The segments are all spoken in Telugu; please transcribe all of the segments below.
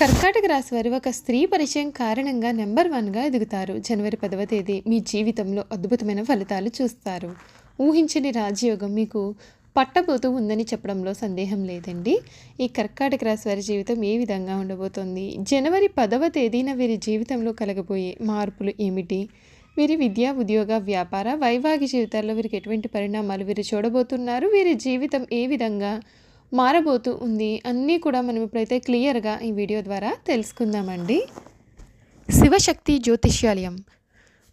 కర్కాటక రాశి వారు ఒక స్త్రీ పరిచయం కారణంగా నెంబర్ వన్గా ఎదుగుతారు. జనవరి పదవ తేదీ మీ జీవితంలో అద్భుతమైన ఫలితాలు చూస్తారు. ఊహించని రాజయోగం మీకు పట్టబోతూ ఉందని చెప్పడంలో సందేహం లేదండి. ఈ కర్కాటక రాశి వారి జీవితం ఏ విధంగా ఉండబోతోంది? జనవరి పదవ తేదీన వీరి జీవితంలో కలగబోయే మార్పులు ఏమిటి? వీరి విద్యా ఉద్యోగ వ్యాపార వైవాహిక జీవితాల్లో వీరికి ఎటువంటి పరిణామాలు వీరు చూడబోతున్నారు? వీరి జీవితం ఏ విధంగా మారబోతూ ఉంది. అన్నీ కూడా మనం ఇప్పుడైతే క్లియర్గా ఈ వీడియో ద్వారా తెలుసుకుందామండి. శివశక్తి జ్యోతిష్యాలయం.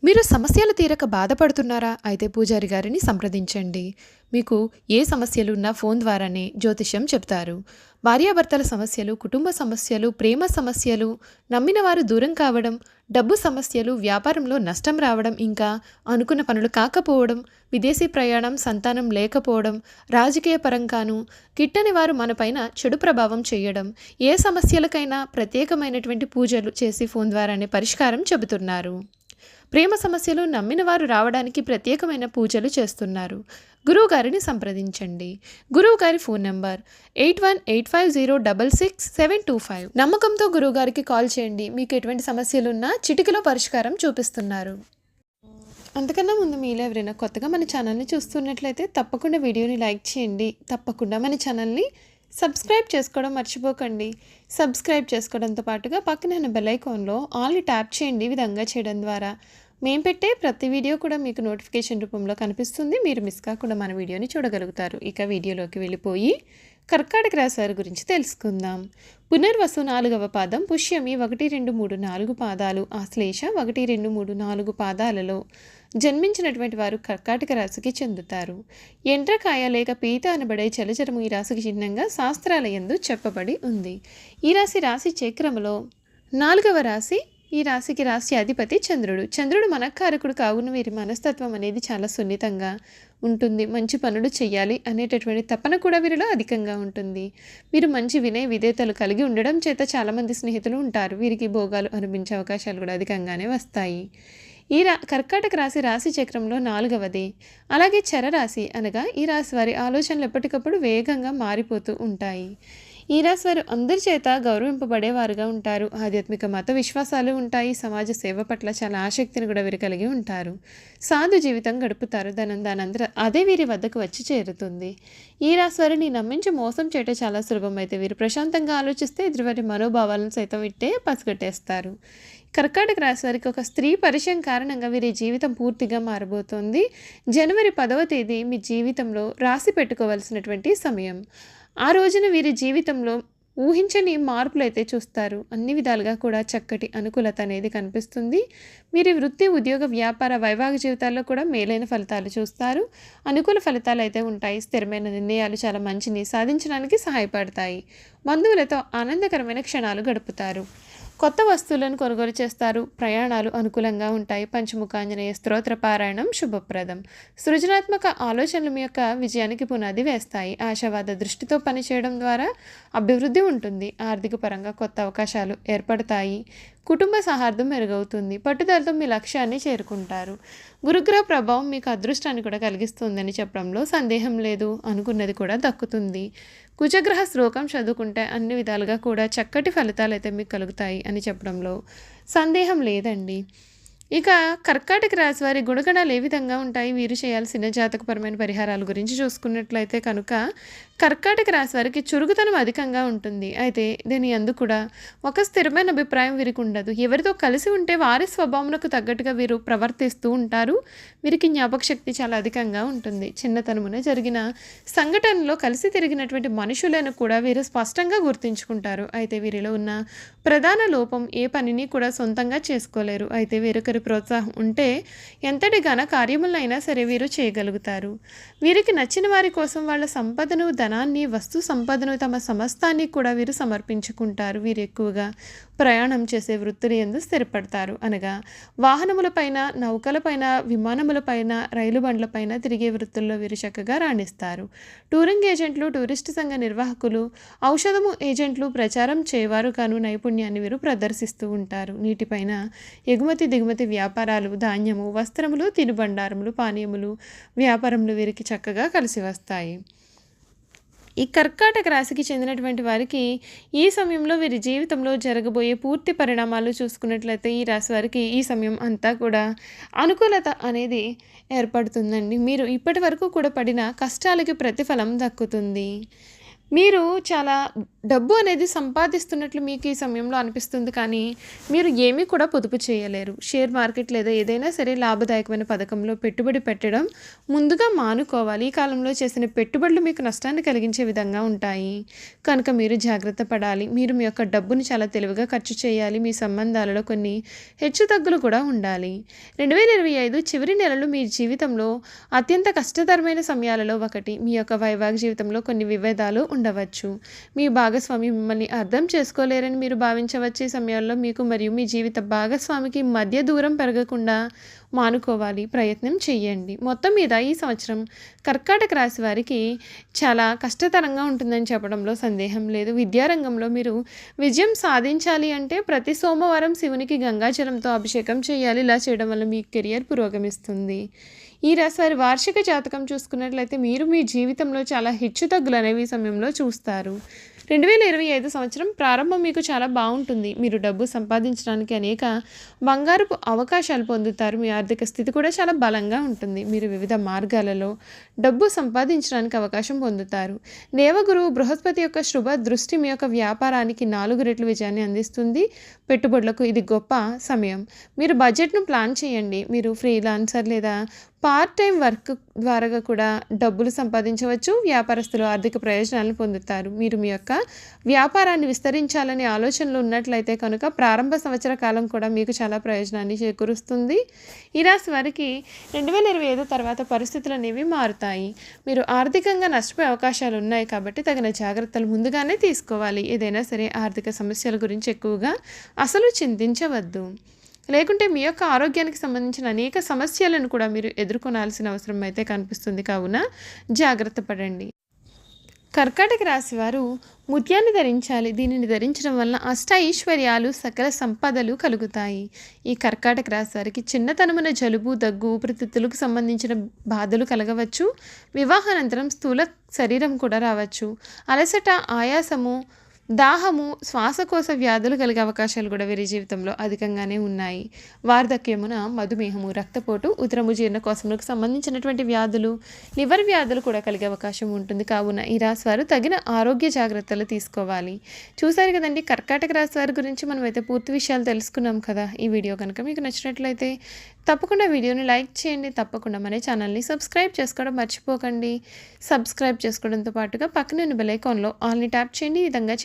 మీరు సమస్యలు తీరక బాధపడుతున్నారా? అయితే పూజారి గారిని సంప్రదించండి. మీకు ఏ సమస్యలు ఉన్నా ఫోన్ ద్వారానే జ్యోతిష్యం చెప్తారు. భార్యాభర్తల సమస్యలు కుటుంబ సమస్యలు ప్రేమ సమస్యలు నమ్మిన వారు దూరం కావడం డబ్బు సమస్యలు వ్యాపారంలో నష్టం రావడం ఇంకా అనుకున్న పనులు కాకపోవడం విదేశీ ప్రయాణం సంతానం లేకపోవడం రాజకీయ పరంగాను గిట్టని వారు మనపైన చెడు ప్రభావం చేయడం ఏ సమస్యలకైనా ప్రత్యేకమైనటువంటి పూజలు చేసి ఫోన్ ద్వారానే పరిష్కారం చెబుతున్నారు. ప్రేమ సమస్యలు నమ్మిన వారు రావడానికి ప్రత్యేకమైన పూజలు చేస్తున్నారు. గురువు గారిని సంప్రదించండి. గురువు గారి phone number eight one eight five zero double six seven two five. నమ్మకంతో గురువు గారికి కాల్ చేయండి. మీకు ఎటువంటి సమస్యలున్నా చిటికలో పరిష్కారం చూపిస్తున్నారు. అంతకన్నా ముందు మీలో ఎవరైనా కొత్తగా మన ఛానల్ని చూస్తున్నట్లయితే తప్పకుండా వీడియోని లైక్ చేయండి. తప్పకుండా మన ఛానల్ని సబ్స్క్రైబ్ చేసుకోవడం మర్చిపోకండి. సబ్స్క్రైబ్ చేసుకోవడంతో పాటుగా పక్కన బెల్ ఐకాన్లో ఆల్ని ట్యాప్ చేయండి విధంగా చేయడం ద్వారా. మేము పెట్టే ప్రతి వీడియో కూడా మీకు నోటిఫికేషన్ రూపంలో కనిపిస్తుంది. మీరు మిస్ కాకుండా మన వీడియోని చూడగలుగుతారు. ఇక వీడియోలోకి వెళ్ళిపోయి కర్కాటక రాశారు గురించి తెలుసుకుందాం. పునర్వసు నాలుగవ పాదం పుష్యమి ఒకటి రెండు మూడు నాలుగు పాదాలు. ఆశ్లేష ఒకటి రెండు మూడు నాలుగు పాదాలలో జన్మించినటువంటి వారు కర్కాటక రాశికి చెందుతారు. ఎండ్రకాయ లేక పీత అనబడే చలచరము ఈ రాశికి చిహ్నంగా శాస్త్రాలయందు చెప్పబడి ఉంది. ఈ రాశి రాశి చక్రములో నాలుగవ రాశి ఈ రాశికి రాశి అధిపతి చంద్రుడు. చంద్రుడు మనకారకుడు కావున వీరి మనస్తత్వం అనేది చాలా సున్నితంగా ఉంటుంది. మంచి పనులు చేయాలి అనేటటువంటి తపన కూడా వీరిలో అధికంగా ఉంటుంది. వీరు మంచి వినయ విధేతలు కలిగి ఉండడం చేత చాలామంది స్నేహితులు ఉంటారు. వీరికి భోగాలు అనిపించే అవకాశాలు కూడా అధికంగానే వస్తాయి. ఈ రా కర్కాటక రాశి రాశి చక్రంలో నాలుగవది. అలాగే చరరాశి అనగా ఈ రాశి వారి ఆలోచనలు ఎప్పటికప్పుడు వేగంగా మారిపోతూ ఉంటాయి. ఈ రాశి వారు అందరి చేత గౌరవింపబడేవారుగా ఉంటారు. ఆధ్యాత్మిక మత విశ్వాసాలు ఉంటాయి. సమాజ సేవ పట్ల చాలా ఆసక్తిని కూడా వీరు కలిగి ఉంటారు. సాధు జీవితం గడుపుతారు. ధనం దానంతర అదే వీరి వద్దకు వచ్చి చేరుతుంది. ఈ రాశి వారిని నమ్మించి మోసం చేయటం చాలా సులభం. అయితే వీరు ప్రశాంతంగా ఆలోచిస్తే ఎదురువారి మనోభావాలను సైతం ఇట్టే పసిగట్టేస్తారు. కర్కాటక రాశి వారికి ఒక స్త్రీ పరిచయం కారణంగా వీరి జీవితం పూర్తిగా మారబోతోంది. జనవరి పదవ తేదీ మీ జీవితంలో రాసి పెట్టుకోవాల్సినటువంటి సమయం. ఆ రోజున వీరి జీవితంలో ఊహించని మార్పులు అయితే చూస్తారు. అన్ని విధాలుగా కూడా చక్కటి అనుకూలత అనేది కనిపిస్తుంది. వీరి వృత్తి ఉద్యోగ వ్యాపార వైవాహిక జీవితాల్లో కూడా మేలైన ఫలితాలు చూస్తారు. అనుకూల ఫలితాలు అయితే ఉంటాయి. స్థిరమైన నిర్ణయాలు చాలా మంచిని సాధించడానికి సహాయపడతాయి. బంధువులతో ఆనందకరమైన క్షణాలు గడుపుతారు. కొత్త వస్తువులను కొనుగోలు చేస్తారు. ప్రయాణాలు అనుకూలంగా ఉంటాయి. పంచముఖాంజనేయ స్తోత్ర పారాయణం శుభప్రదం. సృజనాత్మక ఆలోచనలు మీ యొక్క విజయానికి పునాది వేస్తాయి. ఆశావాద దృష్టితో పనిచేయడం ద్వారా అభివృద్ధి ఉంటుంది. ఆర్థిక పరంగా కొత్త అవకాశాలు ఏర్పడతాయి. కుటుంబ సహార్థం మెరుగవుతుంది. పట్టుదలతో మీ లక్ష్యాన్ని చేరుకుంటారు. గురుగ్రహ ప్రభావం మీకు అదృష్టాన్ని కూడా కలిగిస్తుందని చెప్పడంలో సందేహం లేదు. అనుకున్నది కూడా దక్కుతుంది. కుజగ్రహ శ్లోకం చదువుకుంటే అన్ని విధాలుగా కూడా చక్కటి ఫలితాలు అయితే మీకు కలుగుతాయి అని చెప్పడంలో సందేహం లేదండి. ఇక కర్కాటక రాశి వారి గుణగణాలు ఏ విధంగా ఉంటాయి? వీరు చేయాల్సిన జాతకపరమైన పరిహారాల గురించి చూసుకున్నట్లయితే కనుక కర్కాటక రాశి వారికి చురుకుతనం అధికంగా ఉంటుంది. అయితే దీని అందు కూడా ఒక స్థిరమైన అభిప్రాయం వీరికి ఉండదు. ఎవరితో కలిసి ఉంటే వారి స్వభావములకు తగ్గట్టుగా వీరు ప్రవర్తిస్తూ ఉంటారు. వీరికి జ్ఞాపక శక్తి చాలా అధికంగా ఉంటుంది. చిన్నతనమున జరిగిన సంఘటనలో కలిసి తిరిగినటువంటి మనుషులను కూడా వీరు స్పష్టంగా గుర్తించుకుంటారు. అయితే వీరిలో ఉన్న ప్రధాన లోపం ఏ పనిని కూడా సొంతంగా చేసుకోలేరు. అయితే వేరొకరి ప్రోత్సాహం ఉంటే ఎంతటి ఘన కార్యములైనా సరే వీరు చేయగలుగుతారు. వీరికి నచ్చిన వారి కోసం వాళ్ళ సంపదను ధనాన్ని వస్తు సంపదను తమ సమస్తాన్ని కూడా వీరు సమర్పించుకుంటారు. వీరు ఎక్కువగా ప్రయాణం చేసే వృత్తులు ఎందు స్థిరపడతారు. అనగా వాహనములపైన నౌకలపైన విమానములపైన రైలు బండ్లపైన తిరిగే వృత్తుల్లో వీరు చక్కగా రాణిస్తారు. టూరింగ్ ఏజెంట్లు టూరిస్ట్ సంఘ నిర్వాహకులు ఔషధము ఏజెంట్లు ప్రచారం చేయవారు కాను నైపుణ్యాన్ని వీరు ప్రదర్శిస్తూ ఉంటారు. నీటిపైన ఎగుమతి దిగుమతి వ్యాపారాలు ధాన్యము వస్త్రములు తినుబండారములు పానీయములు వ్యాపారములు వీరికి చక్కగా కలిసి వస్తాయి. ఈ కర్కాటక రాశికి చెందినటువంటి వారికి ఈ సమయంలో వీరి జీవితంలో జరగబోయే పూర్తి పరిణామాలు చూసుకున్నట్లయితే ఈ రాశి వారికి ఈ సమయం అంతా కూడా అనుకూలత అనేది ఏర్పడుతుందండి. మీరు ఇప్పటి వరకు కూడా పడిన కష్టాలకి ప్రతిఫలం దక్కుతుంది. మీరు చాలా డబ్బు అనేది సంపాదిస్తున్నట్లు మీకు ఈ సమయంలో అనిపిస్తుంది కానీ మీరు ఏమీ కూడా పొదుపు చేయలేరు. షేర్ మార్కెట్ లేదా ఏదైనా సరే లాభదాయకమైన పథకంలో పెట్టుబడి పెట్టడం ముందుగా మానుకోవాలి. ఈ కాలంలో చేసిన పెట్టుబడులు మీకు నష్టాన్ని కలిగించే విధంగా ఉంటాయి. కనుక మీరు జాగ్రత్త పడాలి. మీరు మీ యొక్క డబ్బును చాలా తెలివిగా ఖర్చు చేయాలి. మీ సంబంధాలలో కొన్ని హెచ్చు తగ్గులు కూడా ఉండాలి. రెండు వేల ఇరవై ఐదు చివరి నెలలు మీ జీవితంలో అత్యంత కష్టతరమైన సమయాలలో ఒకటి. మీ యొక్క వైవాహిక జీవితంలో కొన్ని విభేదాలు ఉంటాయి ఉండవచ్చు. మీ భాగస్వామి మిమ్మల్ని అర్థం చేసుకోలేరని మీరు భావించవచ్చు ఈ సమయాల్లో మీకు మరియు మీ జీవిత భాగస్వామికి మధ్య దూరం పెరగకుండా మానుకోవాలి. ప్రయత్నం చేయండి మొత్తం మీద ఈ సంవత్సరం కర్కాటక రాశి వారికి చాలా కష్టతరంగా ఉంటుందని చెప్పడంలో సందేహం లేదు. విద్యారంగంలో మీరు విజయం సాధించాలి అంటే ప్రతి సోమవారం శివునికి గంగాజలంతో అభిషేకం చేయాలి. ఇలా చేయడం వల్ల మీ కెరియర్ పురోగమిస్తుంది. ఈ రాశి వార్షిక జాతకం చూసుకున్నట్లయితే మీరు మీ జీవితంలో చాలా హెచ్చుతగ్గులు అనేవి సమయంలో చూస్తారు. రెండు వేల ఇరవై ఐదు సంవత్సరం ప్రారంభం మీకు చాలా బాగుంటుంది. మీరు డబ్బు సంపాదించడానికి అనేక బంగారపు అవకాశాలు పొందుతారు. మీ ఆర్థిక స్థితి కూడా చాలా బలంగా ఉంటుంది. మీరు వివిధ మార్గాలలో డబ్బు సంపాదించడానికి అవకాశం పొందుతారు. దేవగురువు బృహస్పతి యొక్క శుభ దృష్టి మీ యొక్క వ్యాపారానికి నాలుగు రెట్లు విజయాన్ని అందిస్తుంది. పెట్టుబడులకు ఇది గొప్ప సమయం. మీరు బడ్జెట్ను ప్లాన్ చేయండి. మీరు ఫ్రీలాన్సర్ లేదా పార్ట్ టైం వర్క్ ద్వారా కూడా డబ్బులు సంపాదించవచ్చు వ్యాపారస్తులు ఆర్థిక ప్రయోజనాలను పొందుతారు. మీరు మీ యొక్క వ్యాపారాన్ని విస్తరించాలనే ఆలోచనలు ఉన్నట్లయితే కనుక ప్రారంభ సంవత్సర కాలం కూడా మీకు చాలా ప్రయోజనాన్ని చేకూరుస్తుంది. ఈ రాశి వారికి రెండు వేల ఇరవై ఐదు తర్వాత పరిస్థితులు అనేవి మారుతాయి. మీరు ఆర్థికంగా నష్టపోయే అవకాశాలు ఉన్నాయి కాబట్టి తగిన జాగ్రత్తలు ముందుగానే తీసుకోవాలి. ఏదైనా సరే ఆర్థిక సమస్యల గురించి ఎక్కువగా అసలు చింతించవద్దు. లేకుంటే మీ యొక్క ఆరోగ్యానికి సంబంధించిన అనేక సమస్యలను కూడా మీరు ఎదుర్కొనాల్సిన అవసరం అయితే కనిపిస్తుంది. కావున జాగ్రత్త పడండి. కర్కాటక రాశి వారు ముత్యాన్ని ధరించాలి. దీనిని ధరించడం వలన అష్ట ఐశ్వర్యాలు సకల సంపదలు కలుగుతాయి. ఈ కర్కాటక రాశి వారికి చిన్నతనమున జలుబు దగ్గు ఊపిరితిత్తులకు సంబంధించిన బాధలు కలగవచ్చు. వివాహానంతరం స్థూల శరీరం కూడా రావచ్చు. అలసట ఆయాసము దాహము శ్వాసకోశ వ్యాధులు కలిగే అవకాశాలు కూడా వీరి జీవితంలో అధికంగానే ఉన్నాయి. వార్ధక్యమున మధుమేహము రక్తపోటు ఉదరము జీర్ణకోశములకు సంబంధించినటువంటి వ్యాధులు లివర్ వ్యాధులు కూడా కలిగే అవకాశం ఉంటుంది. కావున ఈ రాశి వారు తగిన ఆరోగ్య జాగ్రత్తలు తీసుకోవాలి. చూసారు కదండి కర్కాటక రాశి వారి గురించి మనం అయితే పూర్తి విషయాలు తెలుసుకున్నాం కదా. ఈ వీడియో కనుక మీకు నచ్చినట్లయితే తప్పకుండా వీడియోని లైక్ చేయండి. తప్పకుండా మన ఛానల్ని సబ్స్క్రైబ్ చేసుకోవడం మర్చిపోకండి. సబ్స్క్రైబ్ చేసుకోవడంతో పాటుగా పక్కన బెల్ ఐకాన్లో ఆల్ని ట్యాప్ చేయండి. ఈ విధంగా